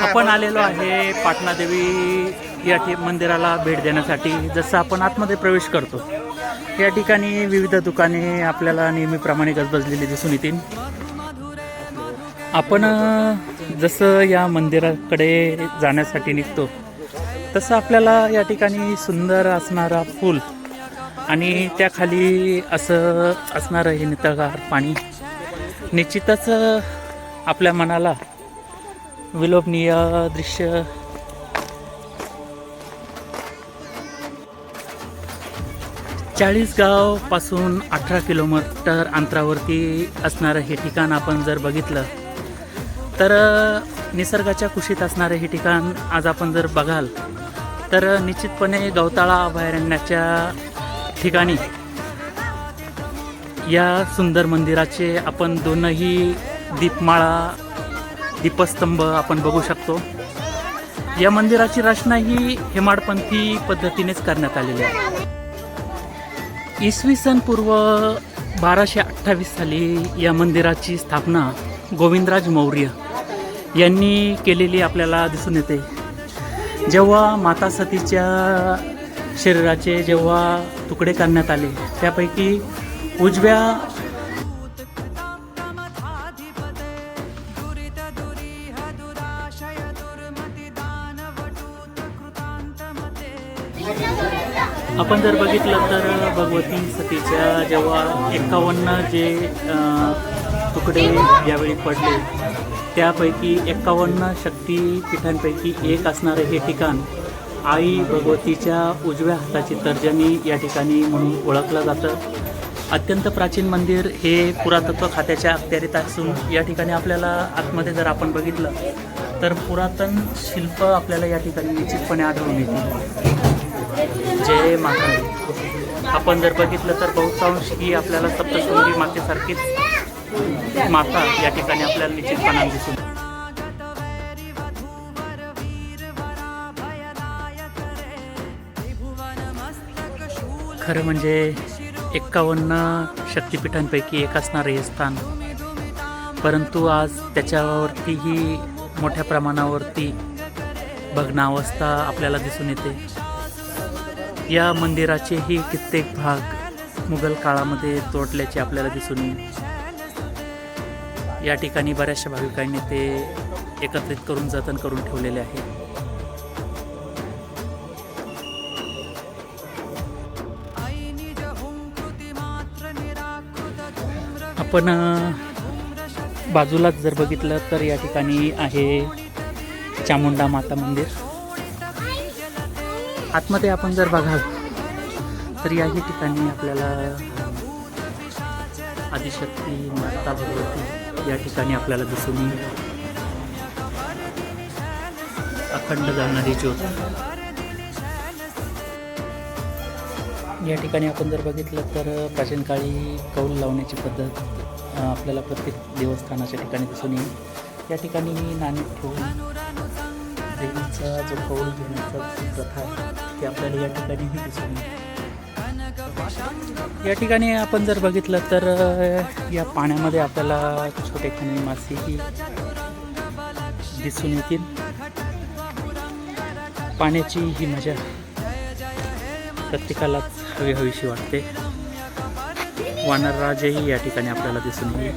आपण आलेलो आहे पाटणादेवी या ठि मंदिराला भेट देण्यासाठी. जसं आपण आतमध्ये प्रवेश करतो या ठिकाणी विविध दुकाने आपल्याला नेहमीप्रमाणे गजबजलेली दिसून येतील. आपण जसं या मंदिराकडे जाण्यासाठी निघतो तसं आपल्याला या ठिकाणी सुंदर असणारा फूल आणि त्याखाली असं असणारं हे नितळगार पाणी निश्चितच आपल्या मनाला विलोभनीय दृश्य. चाळीसगावपासून अठरा किलोमीटर अंतरावरती असणारं हे ठिकाण आपण जर बघितलं तर निसर्गाच्या कुशीत असणारं हे ठिकाण आज आपण जर बघाल तर निश्चितपणे गवताळा अभयारण्याच्या ठिकाणी या सुंदर मंदिराचे आपण दोनही दीपमाळा दीपस्तंभ आपण बघू शकतो. या मंदिराची रचना ही हेमाडपंथी पद्धतीनेच करण्यात आलेली आहे. इसवी सन पूर्व बाराशे अठ्ठावीस साली या मंदिराची स्थापना गोविंदराज मौर्य यांनी केलेली आपल्याला दिसून येते. जेव्हा माता सतीच्या शरीराचे जेव्हा तुकडे करण्यात आले त्यापैकी उजव्या आपण जर बघितलं तर भगवती सतीच्या जेव्हा एकावन्न जे तुकडे यावेळी पडले त्यापैकी एकावन्न शक्तीपीठांपैकी एक असणारं हे ठिकाण आई भगवतीच्या उजव्या हाताची तर्जनी या ठिकाणी म्हणून ओळखलं जातं. अत्यंत प्राचीन मंदिर हे पुरातत्व खात्याच्या अखत्यारीत असून या ठिकाणी आपल्याला आतमध्ये जर आपण बघितलं तर पुरातन शिल्प आपल्याला या ठिकाणी निश्चितपणे आढळून येतील. जय माता आपण जर बघितलं तर बहुतांश ही आपल्याला सप्तशृंगी मातेसारखीच माता या ठिकाणी आपल्याला निश्चितपणाने दिसून येते. खरं म्हणजे एक्कावन्न शक्तिपीठांपैकी एक असणारे हे स्थान. परंतु आज त्याच्यावरतीही मोठ्या प्रमाणावरती भग्नावस्था आपल्याला दिसून येते. या मंदिराचेही कित्येक भाग मुघल काळामध्ये तोडल्याचे आपल्याला दिसून येईल. या ठिकाणी बऱ्याचशा भाविकांनी ते एकत्रित करून जतन करून ठेवलेले आहे. आपण बाजूलाच जर बघितलं तर या ठिकाणी आहे चामुंडा माता मंदिर. आतमध्ये आपण जर बघाल तर याही ठिकाणी आपल्याला आदिशक्ती माता भगवती या ठिकाणी आपल्याला दिसून येईल. अखंड जाणारी ज्योत. या ठिकाणी आपण जर बघितलं तर प्राचीन काळी कौल लावण्याची पद्धत आपल्याला प्रत्येक देवस्थानाच्या ठिकाणी दिसून येईल. या ठिकाणी नाणे ठेवून देवीचा जो कौल घेण्याचा प्रथा आहे ती आपल्याला या ठिकाणीही दिसून येईल. या ठिकाणी आपण जर बघितलं तर या पाण्यामध्ये आपल्याला छोटे खाणी मासेही दिसून येतील. पाण्याची ही मजा प्रत्येकालाच हवी हवीशी वाटते. वानरराजही या ठिकाणी आपल्याला दिसून येईल.